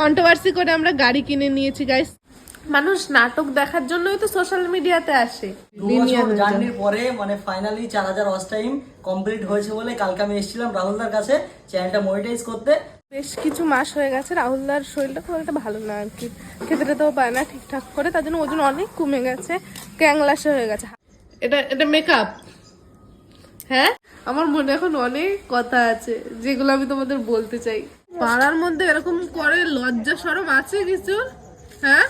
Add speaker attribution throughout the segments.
Speaker 1: Controversy করে আমরা গাড়ি কিনে নিয়েছি গাইস মানুষ নাটক দেখার জন্যই তো সোশ্যাল মিডিয়াতে আসে।
Speaker 2: জার্নির পরে মানে ফাইনালি চার হাজার ওয়াচ টাইম কমপ্লিট হয়েছে বলে কালকে আমি এসেছিলাম রাহুলদার কাছে চ্যানেলটা মনিটাইজ করতে।
Speaker 1: বেশ কিছু মাস হয়ে গেছে রাহুলদার শরীরটা খুব একটা ভালো না আর কি। খেতে টেতেও পায় না ঠিকঠাক করে তার জন্য ওজন অনেক কমে গেছে ক্যাংলাসে হয়ে গেছে। এটা এটা মেকআপ হ্যাঁ? আমার মনে এখন অনেক কথা আছে, যেগুলো আমি তোমাদের বলতে চাই। পাড়ার মধ্যে এরকম করে লজ্জা সরম আছে কিছু? হ্যাঁ?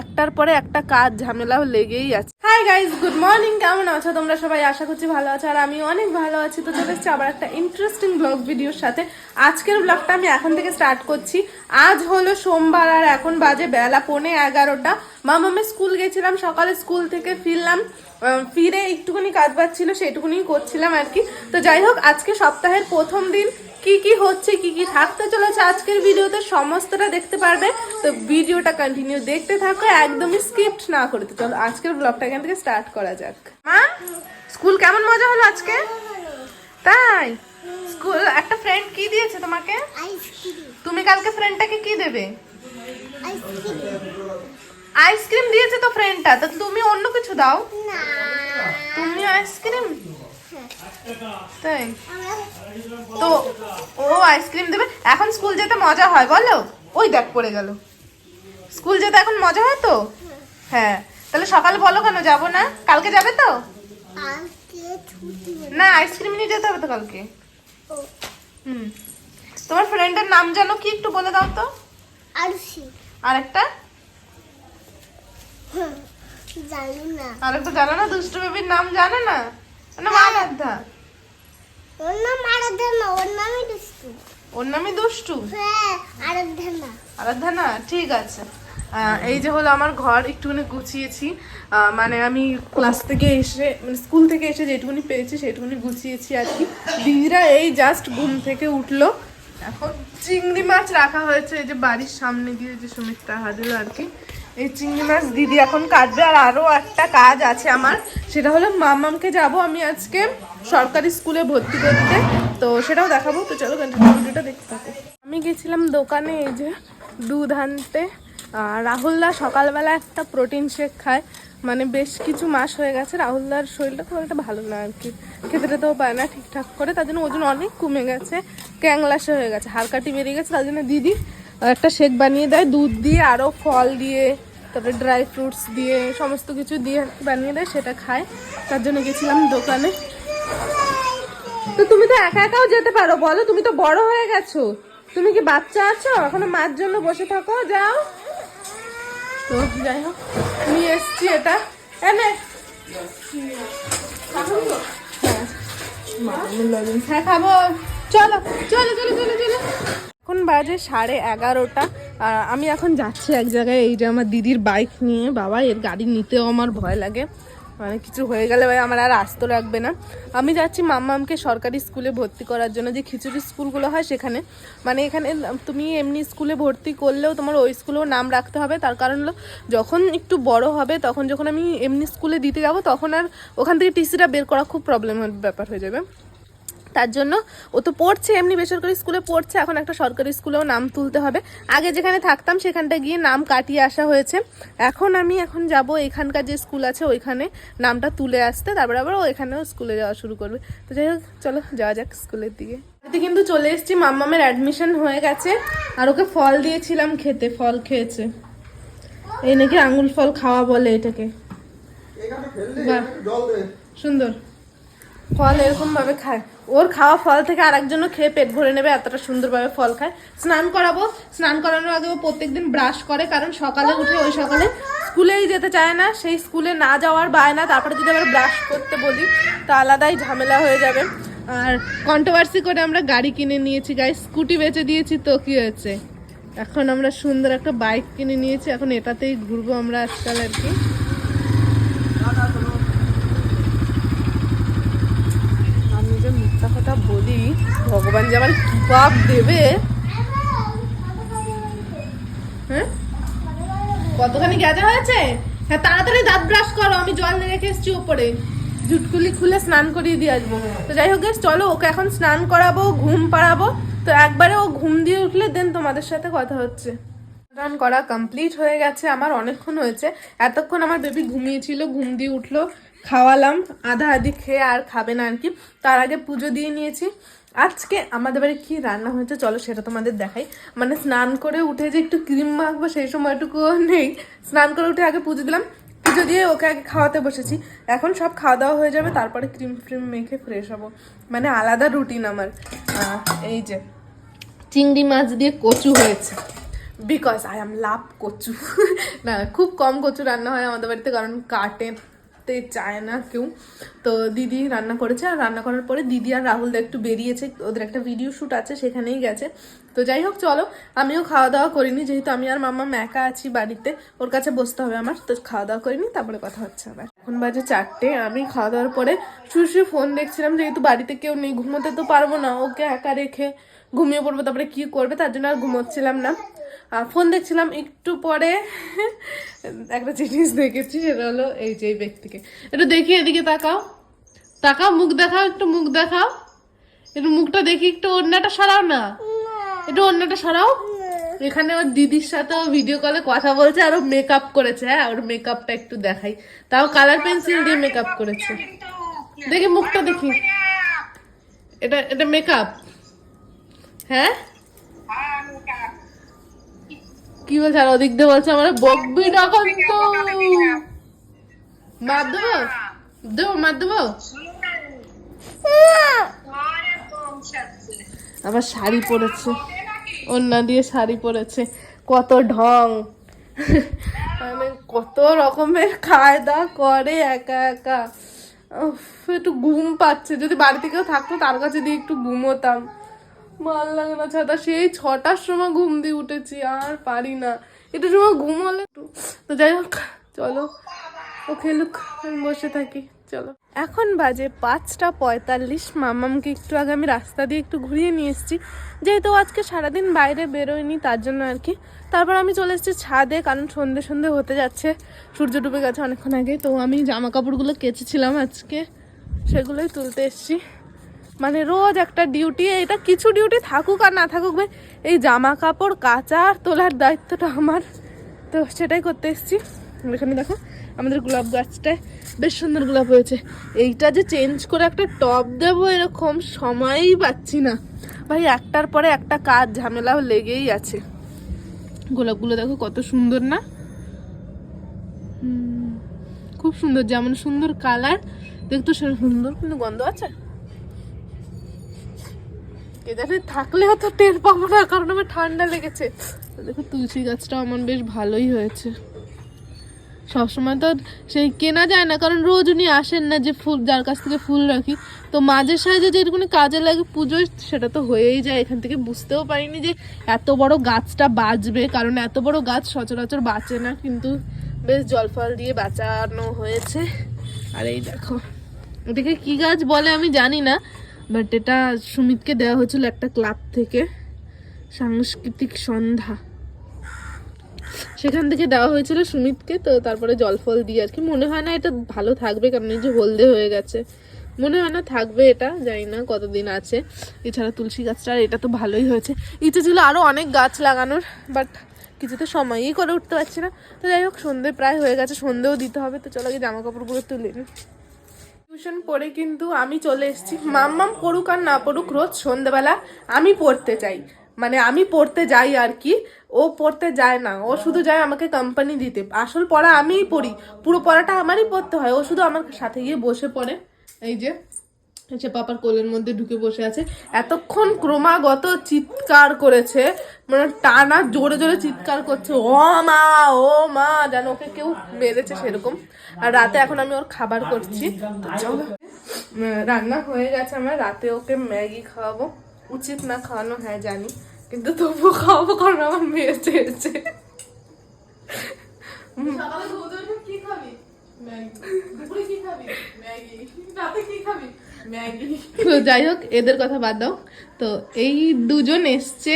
Speaker 1: একটার পরে একটা কাজ ঝামেলা লেগেই আছে। হাই গাইস গুড মর্নিং কেমন আছো? তোমরা সবাই আশা করছি ভালো আছো, আর আমি অনেক ভালো আছি। তো চলে এসেছি আবার একটা ইন্টারেস্টিং ব্লগ ভিডিওর সাথে। আজকের ব্লগটা আমি এখন থেকে স্টার্ট করছি। আজ হলো সোমবার, আর এখন বাজে বেলা পৌনে এগারোটা। মামামে স্কুল গেছিলাম, সকালে স্কুল থেকে ফিরলাম। ফিরে একটুখানি কাজ বাজ ছিল সেটুকুনি করছিলাম আর কি। তো যাই হোক, আজকে সপ্তাহের প্রথম দিন। কি কি হচ্ছে কি কি থাকতে চলেছে আজকের ভিডিওতে সমস্তটা দেখতে পারবে। তো ভিডিওটা কন্টিনিউ দেখতে থাকো একদমই স্কিপ্ট না করে তো চলো আজকের ব্লগটা এখান থেকে স্টার্ট করা যাক। মা স্কুল কেমন মজা হলো আজকে? তাই? স্কুল একটা ফ্রেন্ড কি দিয়েছে তোমাকে? তুমি কালকে ফ্রেন্ডটাকে কি দেবে? আইসক্রিম দিয়েছে তো ফ্রেন্ডটা তো তুমি অন্য কিছু দাও। তুমি আইসক্রিম তাই? তো ও আইসক্রিম দেবে। এখন স্কুল যেতে মজা হয় বলো? ওই দেখ পড়ে গেল। স্কুল যেতে এখন মজা হয় তো? হ্যাঁ। তাহলে সকালে বলো কেন? যাব না? কালকে যাবে তো? না আইসক্রিম নিয়ে যেতে হবে তো কালকে। হুম। তোমার ফ্রেন্ডের নাম জানো কি? একটু বলে দাও তো। আর একটা
Speaker 3: জানি না।
Speaker 1: আর একটা জানো না? দুষ্টু বেবির নাম জানে না? না আরাধ্যা
Speaker 3: ওর নাম ওর নামই দুষ্টু
Speaker 1: ওর নামই দুষ্টু
Speaker 3: হ্যাঁ
Speaker 1: আরাধ্যা না ঠিক আছে. এই যে হলো আমার ঘর একটুখানি গুছিয়েছি। মানে আমি ক্লাস থেকে এসে মানে স্কুল থেকে এসে যেটুকুনি পেয়েছি সেটুকুনি গুছিয়েছি আর কি। দিদিরা এই জাস্ট ঘুম থেকে উঠল। এখন চিংড়ি মাছ রাখা হয়েছে এই যে বাড়ির সামনে দিয়ে যে সুমিত্রা হাজির আর কি। এই চিংড়ি মাছ দিদি এখন কাটবে আর আরও একটা কাজ আছে আমার। সেটা হলো মামামকে যাব আমি আজকে সরকারি স্কুলে ভর্তি করতে। তো সেটাও দেখাবো। তো চলো ভিডিওটা দেখতে থাকো। আমি গেছিলাম দোকানে এই যে দুধ আনতে। আর রাহুলদা সকালবেলা একটা প্রোটিন শেক খায়। মানে বেশ কিছু মাস হয়ে গেছে রাহুলদার শরীরটা খুব একটা ভালো না আর কি। খেতে টেতেও পায় না ঠিকঠাক করে। তার জন্য ওজন অনেক কমে গেছে। ক্যাংলাসে হয়ে গেছে। হাড়কাটি বেরিয়ে গেছে। তার জন্য দিদি একটা শেক বানিয়ে দেয়। দুধ দিয়ে আরও ফল দিয়ে তারপরে ড্রাই ফ্রুটস দিয়ে, সমস্ত কিছু দিয়ে বানিয়ে দেয়, সেটা খায়। তার জন্য গেছিলাম দোকানে। তো তুমি তো একা একাও যেতে পারো, বলো, তুমি তো বড় হয়ে গেছো। তুমি কি বাচ্চা আছো? এখনও মার জন্য বসে থাকো, যাও। তো যাই হোক, নিয়ে এসছি এটা। এনে হ্যাঁ। হ্যাঁ খাব। চলো চলো চলো চলো চলো। এখন বাজে সাড়ে এগারোটা। আমি এখন যাচ্ছি এক জায়গায়, এই যে আমার দিদির বাইক নিয়ে। বাবা, এর গাড়ি নিতেও আমার ভয় লাগে। মানে কিছু হয়ে গেলে ভাই আমার আর আসতে লাগবে না। আমি যাচ্ছি মাম্মামকে সরকারি স্কুলে ভর্তি করার জন্য। যে খিচুড়ি স্কুলগুলো হয় সেখানে। মানে এখানে তুমি এমনি স্কুলে ভর্তি করলেও তোমার ওই স্কুলেও নাম রাখতে হবে। তার কারণ হলো, যখন একটু বড় হবে, তখন যখন আমি এমনি স্কুলে দিতে যাব, তখন আর ওখান থেকে টিসিটা বের করা খুব প্রবলেম ব্যাপার হয়ে যাবে। তার জন্য ও তো পড়ছে এমনি বেসরকারি স্কুলে পড়ছে এখন একটা সরকারি স্কুলেও নাম তুলতে হবে। আগে যেখানে থাকতাম সেখানটা গিয়ে নাম কাটিয়ে আসা হয়েছে। এখন আমি এখন যাব এখানকার যে স্কুল আছে ওইখানে নামটা তুলে আসতে তারপরে আবার ও এখানেও স্কুলে যাওয়া শুরু করবে। তো যাই হোক চলো যাওয়া যাক স্কুলের দিকে। কিন্তু চলে এসেছি মাম্মামের অ্যাডমিশন হয়ে গেছে। আর ওকে ফল দিয়েছিলাম খেতে ফল খেয়েছে। এই নাকি আঙুল ফল খাওয়া বলে এটাকে। সুন্দর। ফল এরকম ভাবে খায়। ওর খাওয়া ফল থেকে আরেকজনও খেয়ে পেট ভরে নেবে, এতটা সুন্দরভাবে ফল খায়। স্নান করাবো, স্নান করানোর আগে ও প্রত্যেকদিন ব্রাশ করে, কারণ সকালে উঠে ওই সকালে স্কুলেই যেতে চায় না। সেই স্কুলে না যাওয়ার বায়না তারপরে যদি আবার ব্রাশ করতে বলি, তা আলাদাই ঝামেলা হয়ে যাবে। আর কন্ট্রোভার্সি করে আমরা গাড়ি কিনে নিয়েছি গাই স্কুটি বেচে দিয়েছি তো কি হয়েছে? এখন আমরা সুন্দর একটা বাইক কিনে নিয়েছি, এখন এটাতেই ঘুরবো আমরা আজকাল আর কি আমি যে মিথ্যা কথা বলি ভগবান যে আমার কি পাপ দেবে? হ্যাঁ? কতখানি গেজা হয়েছে? হ্যাঁ তাড়াতাড়ি দাঁত ব্রাশ করো, আমি জল রেখে এসছি ওপরে জুটকুলি খুলে স্নান করিয়ে দিয়ে আসব। তো যাই হোক চলো ওকে এখন স্নান করাবো, ঘুম পাড়াবো। তো একবারে ও ঘুম দিয়ে উঠলে দেন তোমাদের সাথে কথা হচ্ছে। রান করা কমপ্লিট হয়ে গেছে, আমার অনেকক্ষণ হয়েছে। এতক্ষণ আমার বেবি ঘুমিয়েছিল, ঘুম দিয়ে উঠল, খাওয়ালাম, আধা আধি খেয়ে আর খাবে না আর কি। তার আগে পুজো দিয়ে নিয়েছি। আজকে আমাদের বাড়ি কি রান্না হয়েছে চলো সেটা তোমাদের দেখাই। মানে স্নান করে উঠে যে একটু ক্রিম মাখবো সেই সময়টুকু নেই। স্নান করে উঠে আগে পুজো দিলাম। পুজো দিয়ে ওকে আগে খাওয়াতে বসেছি। এখন সব খাওয়া দাওয়া হয়ে যাবে, তারপরে ক্রিম ফ্রিম মেখে ফ্রেশ হব। মানে আলাদা রুটিন আমার। এই যে চিংড়ি মাছ দিয়ে কচু হয়েছে। বিকজ আই এম লাভ কচু। না, খুব কম কচু রান্না হয় আমাদের বাড়িতে, কারণ কাটেতে চায় না কেউ। তো দিদি রান্না করেছে, আর রান্না করার পরে দিদি আর রাহুল দা একটু বেরিয়েছে। ওদের একটা ভিডিও শ্যুট আছে, সেখানেই গেছে। তো যাই হোক, চলো। আমিও খাওয়া দাওয়া করিনি, যেহেতু আমি আর মামা একা আছি বাড়িতে, ওর কাছে বসতে হবে আমার, তো খাওয়া দাওয়া করিনি, তারপরে কথা হচ্ছে আবার। এখন বাজে চারটে, আমি খাওয়া দাওয়ার পরে শুয়ে শুয়ে ফোন দেখছিলাম, যেহেতু বাড়িতে কেউ নেই, ঘুমোতে তো পারব না, ওকে একা রেখে ঘুমিয়ে পড়ব, তারপরে কি করবে, তার জন্য আর ঘুমোচ্ছিলাম না। ফোন দেখছিলাম, একটু পরে একটা জিনিস দেখেছি, সেটা হলো এই যে এই ব্যক্তিকে। একটু দেখি এদিকে তাকাও। তাকাও, মুখ দেখাও, একটু মুখ দেখাও। একটু মুখটা দেখি, একটু অন্যটা সরাও না। একটু অন্যটা সরাও। এখানে ওর দিদির সাথে ভিডিও কলে কথা বলছে আর ও মেকআপ করেছে হ্যাঁ? ওর মেকআপটা একটু দেখাই। তাও কালার পেন্সিল দিয়ে মেকআপ করেছে। দেখি মুখটা দেখি। এটা এটা মেকআপ হ্যাঁ? কি বলছে? আর ওদিক দিয়ে বলছে আমরা বকবি তখন তো মার দেবো? দেবো মার দেবো? আবার শাড়ি পরেছে। অন্য দিয়ে শাড়ি পরেছে। কত ঢং। মানে কত রকমের খায় দাওয়া করে একা একা। একটু ঘুম পাচ্ছে। যদি বাড়িতে কেউ থাকতো, তার কাছে দিয়ে একটু ঘুমোতাম। ভালো লাগে না, ছাতা। সেই ছটার সময় ঘুম দিয়ে উঠেছি, আর পারি না। একটু সময় ঘুম হলে একটু। তো যাই হোক, চলো। ও খেলুক, আমি বসে থাকি। চলো। এখন বাজে পাঁচটা পঁয়তাল্লিশ। মামামকে একটু আগে আমি রাস্তা দিয়ে একটু ঘুরিয়ে নিয়ে এসেছি। যেহেতু আজকে সারাদিন বাইরে বেরোয়নি, তার জন্য আর কি। তারপর আমি চলে এসেছি ছাদে, কারণ সন্ধে সন্ধে হতে যাচ্ছে। সূর্য ডুবে গেছে অনেকক্ষণ আগে, তো আমি জামা কাপড়গুলো কেচেছিলাম আজকে। সেগুলোই তুলতে এসেছি। মানে রোজ একটা ডিউটি, এটা কিছু ডিউটি থাকুক আর না থাকুক ভাই, এই জামা কাপড় কাচা আর তোলার দায়িত্বটা আমার। তো সেটাই করতে এসেছি। এখানে দেখো, আমাদের গোলাপ গাছটায় বেশ সুন্দর গোলাপ হয়েছে। এইটা যে চেঞ্জ করে একটা টপ দেবো এরকম সময়ই পাচ্ছি না। ভাই, একটার পরে একটা কাজ, ঝামেলাও লেগেই আছে। গোলাপগুলো দেখো কত সুন্দর না? খুব সুন্দর, যেমন সুন্দর কালার, দেখতে সেরকম সুন্দর কিন্তু গন্ধ আছে। এখানে থাকলেও তো টের পাবো না, কারণ আমার ঠান্ডা লেগেছে। দেখো তুলসী গাছটা আমার বেশ ভালোই হয়েছে। সবসময় তো সেই কেনা যায় না, কারণ রোজ উনি আসেন না যে ফুল, যার কাছ থেকে ফুল রাখি। তো মাঝে সাঝে যেটুকুনি কাজে লাগে পুজোয়, সেটা তো হয়েই যায়। এখান থেকে বুঝতেও পারিনি যে এত বড় গাছটা বাঁচবে, কারণ এত বড় গাছ সচরাচর বাঁচে না, কিন্তু বেশ জল ফল দিয়ে বাঁচানো হয়েছে। আর এই দেখো এটাকে কি গাছ বলে আমি জানি না, বাট এটা সুমিতকে দেওয়া হয়েছিল একটা ক্লাব থেকে, সাংস্কৃতিক সন্ধ্যা। সেখান থেকে দেওয়া হয়েছিল সুমিতকে, তো তারপরে জল ফল দিয়ে আর কি। মনে হয় না এটা ভালো থাকবে, কারণ এই যে হলদে হয়ে গেছে। মনে হয় না থাকবে এটা, জানি না কতদিন আছে। এছাড়া তুলসী গাছটা আর এটা তো ভালোই হয়েছে। ইচ্ছে ছিল আরও অনেক গাছ লাগানোর বাট কিছুতে সময়ই করে উঠতে পারছি না। তো যাই হোক, সন্ধে প্রায় হয়ে গেছে, সন্ধেও দিতে হবে। তো চলো গিয়ে জামা কাপড়গুলো তুলে নিই। টিউশন পড়ে কিন্তু আমি চলে এসেছি। মাম্মাম পড়ুক আর না পড়ুক, রোজ সন্ধেবেলা আমি পড়তে চাই। মানে আমি পড়তে যাই আর কি ও পড়তে যায় না ও শুধু যায় আমাকে কোম্পানি দিতে। আসল পড়া আমিই পড়ি পুরো পড়াটা আমারই পড়তে হয় ও শুধু আমার সাথে গিয়ে বসে পড়ে। এই যে সে পাপার কোলের মধ্যে ঢুকে বসে আছে। এতক্ষণ ক্রমাগত চিৎকার করেছে মানে টানা জোরে জোরে চিৎকার করছে ও মা ও মা যেন ওকে কেউ মেরেছে সেরকম। আর রাতে এখন আমি ওর খাবার করছি। রান্না হয়ে গেছে আমার রাতে ওকে ম্যাগি খাওয়াবো। উচিত না খাওয়ানো হ্যাঁ জানি। কিন্তু তবুও খাওয়াবো কারণ আমার মেয়ে চেয়েছে। কি খাবি? ম্যাগি। কি খাবি? ম্যাগি। রাতে কি খাবি? ম্যাগি। তো যাই হোক এদের কথা বাদ দাও। তো এই দুজন এসছে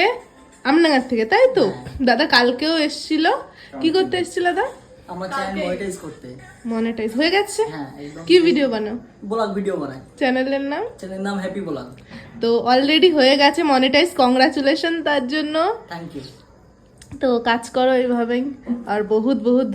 Speaker 1: আমনাগার থেকে তাই তো? দাদা কালকেও এসছিল। কি করতে এসছিল দাদা?
Speaker 2: আমার চ্যানেল মনিটাইজ করতে।
Speaker 1: মনিটাইজ হয়ে গেছে?
Speaker 2: হ্যাঁ
Speaker 1: কি ভিডিও বানাও?
Speaker 2: ব্লগ ভিডিও বানাই।
Speaker 1: চ্যানেলের নাম?
Speaker 2: চ্যানেলের নাম হ্যাপি ব্লগ
Speaker 1: তো অলরেডি হয়ে গেছে মনিটাইজ কংগ্রাচুলেশন তার জন্য।
Speaker 2: থ্যাংক ইউ
Speaker 1: তো কাজ করো এইভাবেই আর বহুত বহুত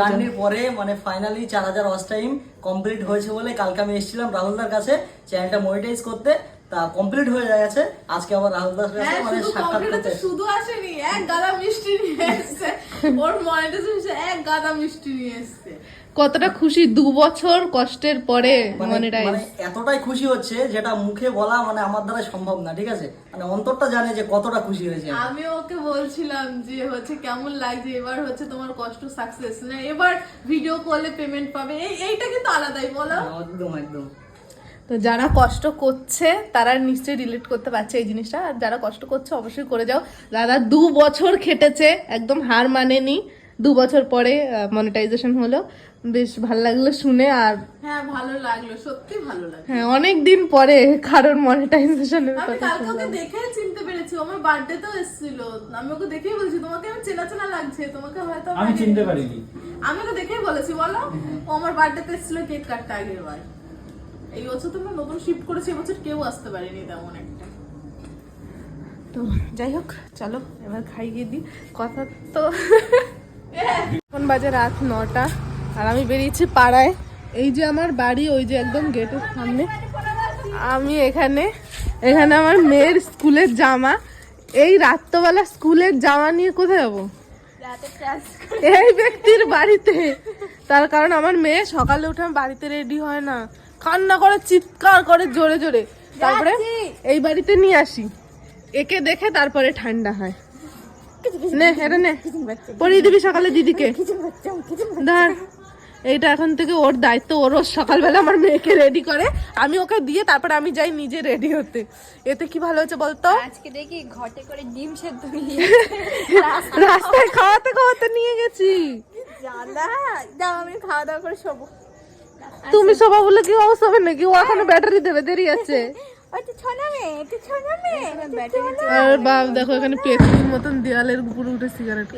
Speaker 2: জার্নির পরে মানে ফাইনালি চার হাজার ওয়াচ টাইম কমপ্লিট হয়েছে বলে কালকে আমি এসেছিলাম রাহুলদার কাছে চ্যানেলটা মনিটাইজ করতে। তা কমপ্লিট হয়ে গেছে। আজকে আবার রাহুলদার কাছে
Speaker 1: হ্যাঁ
Speaker 2: মানে সাক্ষাৎ করতে।
Speaker 1: শুধু আসেনি এক গাদা মিষ্টি নিয়ে এসেছে। ওর মনিটাইজেশন এক গাদা মিষ্টি নিয়ে এসেছে। কতটা খুশি দু বছর কষ্টের পরে
Speaker 2: মানে
Speaker 1: মনিটাইজ
Speaker 2: মানে এতটাই খুশি হচ্ছে যেটা মুখে বলা মানে আমার দ্বারা সম্ভব না ঠিক আছে? মানে অন্তরটা জানে যে কতটা খুশি হয়েছে। আমি।
Speaker 4: আমি ওকে বলছিলাম যে হচ্ছে কেমন লাগছে এবার হচ্ছে তোমার কষ্ট সাকসেস না এবার ভিডিও কলে পেমেন্ট পাবে এইটা কিন্তু আলাদাই বলো।
Speaker 2: একদম একদম।
Speaker 1: তো যারা কষ্ট করছে তারা নিশ্চয়ই রিলেট করতে পারছে এই জিনিসটা। আর যারা কষ্ট করছে অবশ্যই করে যাও। দাদা দু বছর খেটেছে একদম হার মানেনি। দু বছর পরে মনিটাইজেশন হলো। বেশ ভালো লাগল শুনে আর
Speaker 4: হ্যাঁ ভালো লাগল সত্যি ভালো লাগল।
Speaker 1: হ্যাঁ অনেক দিন পরে কারণ মনিটাইজেশনের
Speaker 4: আমি
Speaker 1: কথা
Speaker 4: কালকে ওকে দেখে চিনতে পেরেছি আমার বার্থডে তেও এসেছিল। আমি ওকে দেখেই বলছি তোমাকে আমি চেনা চেনা লাগছে তোমাকে হয়তো
Speaker 5: আমি চিনতে পারিনি।
Speaker 4: আমি ওকে দেখেই বলেছি বলো। ও আমার বার্থডে তে এসেছিল কেক কাটতে আগের বার এই বছর তোমরা নতুন শিফট করেছি এবছর কেউ আসতে পারেনি তেমন একটা।
Speaker 1: তো যাই হোক, চলো, এবার খাইয়ে দিই। কথা তো এখন বাজে রাত নটা, আর আমি বেরিয়েছি পাড়ায়। এই যে আমার বাড়ি, ওই যে একদম গেটের সামনে। আমি এখানে এখানে আমার মেয়ের স্কুলের জামা। এই রাত্রবেলা স্কুলের জামা নিয়ে কোথায় যাব? এই ব্যক্তির বাড়িতে। তার কারণ আমার মেয়ে সকালে উঠে বাড়িতে রেডি হয় না। কান্না করে চিৎকার করে জোরে জোরে। তারপরে এই বাড়িতে নিয়ে আসি। একে দেখে তারপরে ঠান্ডা হয়। নে এটা নে। পরিয়ে দিবি সকালে দিদিকে। ধর এইটা এখন থেকে ওর দায়িত্ব ওর সকালবেলা আমার মেয়েকে রেডি করে। আমি ওকে দিয়ে তারপরে আমি যাই নিজে রেডি হতে। এতে কি ভালো হচ্ছে বলতো?
Speaker 6: আজকে দেখি ঘটে করে ডিম সেদ্ধ নিয়ে
Speaker 1: রাস্তায় খাওয়াতে খাওয়াতে নিয়ে গেছি।
Speaker 6: জানা। দাও আমি খাওয়া দাওয়া করে শোবো।
Speaker 1: তুমি সবাই বলে কি অবস্থা হবে নাকি? ও এখনও ব্যাটারি দেবে দেরি আছে।
Speaker 6: ব্যাটারি
Speaker 1: আর বাপ দেখো এখানে পেতনির মতন দেয়ালের উপরে উঠে সিগারেট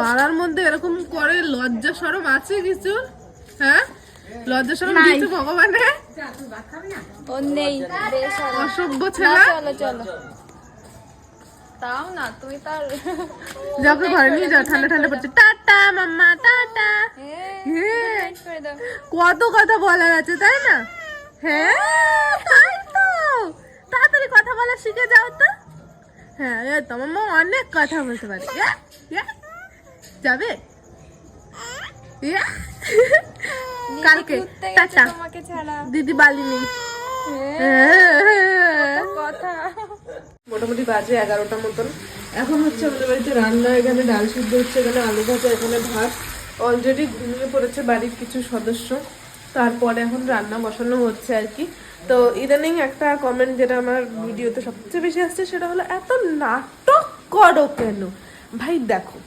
Speaker 1: পাড়ার মধ্যে এরকম করে লজ্জা সরম আছে কিছু? হ্যাঁ? লজ্জা সরম দিচ্ছে ভগবানে?
Speaker 6: নেই। বেশ
Speaker 1: অসভ্য ছেলে?
Speaker 6: চলো চলো। তাও না তুমি তার
Speaker 1: যাকে ঘরে নিয়ে যাও ঠান্ডা ঠান্ডা পড়ছে টাটা মাম্মা টাটা। হ্যাঁ কত কথা বলার আছে তাই না? হ্যাঁ? তাই তো। তাড়াতাড়ি কথা বলা শিখে যাও তো। হ্যাঁ তোমার মা অনেক কথা বলতে পারে। যাবে। কালকে টাটা। দিদি বালি নেই।
Speaker 6: কথা।
Speaker 1: মোটামুটি বাজে এগারোটার মতন। এখন হচ্ছে আমাদের বাড়িতে রান্না, এখানে ডাল সিদ্ধ হচ্ছে, এখানে আলু ভাজা, এখানে ভাত। অলরেডি ঘুমিয়ে পড়েছে বাড়ির কিছু সদস্য। তারপরে এখন রান্না বসানো হচ্ছে আর কি। তো ইদানিং একটা কমেন্ট যেটা আমার ভিডিওতে সবচেয়ে বেশি আসছে, সেটা হলো, এত নাটক করো কেন? ভাই দেখো,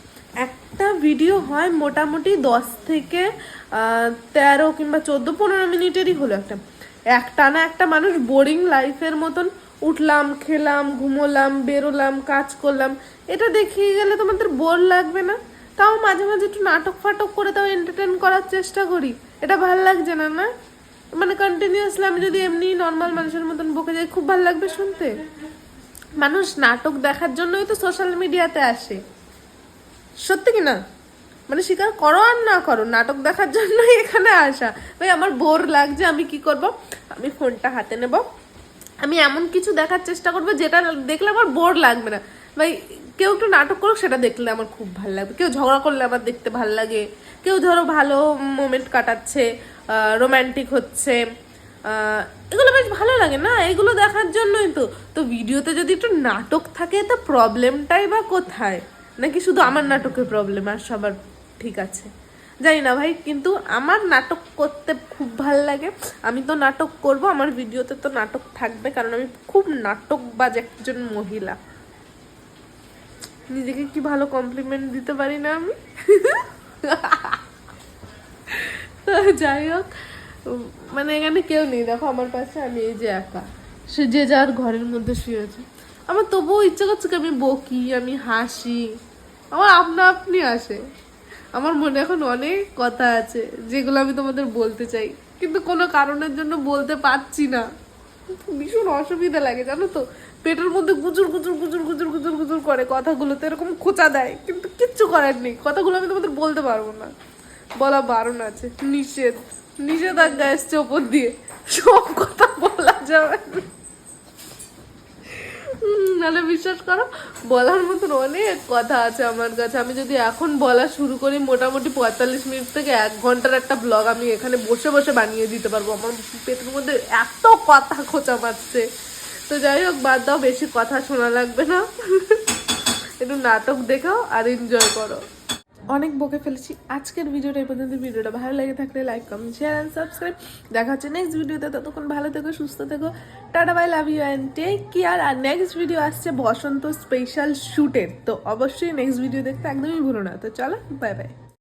Speaker 1: একটা ভিডিও হয় মোটামুটি দশ থেকে তেরো কিংবা চোদ্দ, পনেরো মিনিটেরই হলো একটা। একটা না একটা মানুষ বোরিং লাইফের মতন উঠলাম, খেলাম, ঘুমোলাম, বেরোলাম, কাজ করলাম। এটা দেখিয়ে গেলে তোমাদের বোর লাগবে না? তাও মাঝে মাঝে একটু নাটক ফাটক করে তাও এন্টারটেন করার চেষ্টা করি। এটা ভালো লাগছে না না? মানে কন্টিনিউয়াসলি আমি যদি এমনি নর্মাল মানুষের মতন বকে যাই, খুব ভালো লাগবে শুনতে। মানুষ নাটক দেখার জন্যই তো সোশ্যাল মিডিয়াতে আসে। সত্যি কি না? মানে স্বীকার করো আর না করো, নাটক দেখার জন্যই এখানে আসা। ভাই, আমার বোর লাগছে, আমি কি করব? আমি ফোনটা হাতে নেব। আমি এমন কিছু দেখার চেষ্টা করব যেটা দেখলে আমার বোর লাগবে না। ভাই, কেউ একটু নাটক করুক, সেটা দেখলে আমার খুব ভালো লাগবে। কেউ ঝগড়া করলে আমার দেখতে ভালো লাগে। কেউ ধরো ভালো মোমেন্ট কাটাচ্ছে রোম্যান্টিক হচ্ছে এগুলো বেশ ভালো লাগে না? এগুলো দেখার জন্যই তো। তো ভিডিওতে যদি একটু নাটক থাকে, তো প্রবলেমটাই বা কোথায়? নাকি শুধু আমার নাটকের প্রবলেম আর সবার ঠিক আছে? জানি না ভাই, কিন্তু আমার নাটক করতে খুব ভালো লাগে। আমি তো নাটক করব, আমার ভিডিওতে তো নাটক থাকবে, কারণ আমি খুব নাটকবাজ একজন মহিলা। নিজেকে কি ভালো কমপ্লিমেন্ট দিতে পারি না আমি? যাই হোক মানে এখানে কেউ নেই। দেখো, আমার পাশে আমি এই যে একা। সে যে যার ঘরের মধ্যে শুয়ে আছে। আমার তবুও ইচ্ছা করছে কি আমি বকি, আমি হাসি। আমার আপনা আপনি আসে। আমার মনে এখন অনেক কথা আছে, যেগুলো আমি তোমাদের বলতে চাই। কিন্তু কোনো কারণের জন্য বলতে পারছি না। ভীষণ অসুবিধা লাগে, জানো তো? পেটের মধ্যে গুজুর গুজুর গুজুর গুজুর গুজুর গুজুর করে কথাগুলো তো এরকম খোঁচা দেয়, কিন্তু কিচ্ছু করার নেই। কথাগুলো আমি তোমাদের বলতে পারব না। বলা বারণ আছে, নিষেধ। নিষেধাজ্ঞা এসছে ওপর দিয়ে। সব কথা বলা যাবে না। নাহলে বিশ্বাস করো, বলার মতন অনেক কথা আছে আমার কাছে। আমি যদি এখন বলা শুরু করি, মোটামুটি পঁয়তাল্লিশ মিনিট থেকে এক ঘণ্টার একটা ব্লগ আমি এখানে বসে বসে বানিয়ে দিতে পারব। আমার পেটের মধ্যে এত কথা খোঁচা মারছে। তো যাই হোক, বাদ দাও, বেশি কথা শোনা লাগবে না। একটু নাটক দেখাও আর এনজয় করো। অনেক বকে ফেলেছি। আজকের ভিডিওটা এই পর্যন্ত। ভিডিওটা ভালো লেগে থাকলে like comment share and subscribe দেখা হচ্ছে নেক্সট ভিডিওতে। ততক্ষণ ভালো থেকো, সুস্থ থেকো। Tata bye love you and take care R next video আসছে বসন্ত স্পেশাল শ্যুটের তো অবশ্যই নেক্সট ভিডিও দেখতে একদমই ভুলো না। তো চলো বাই বাই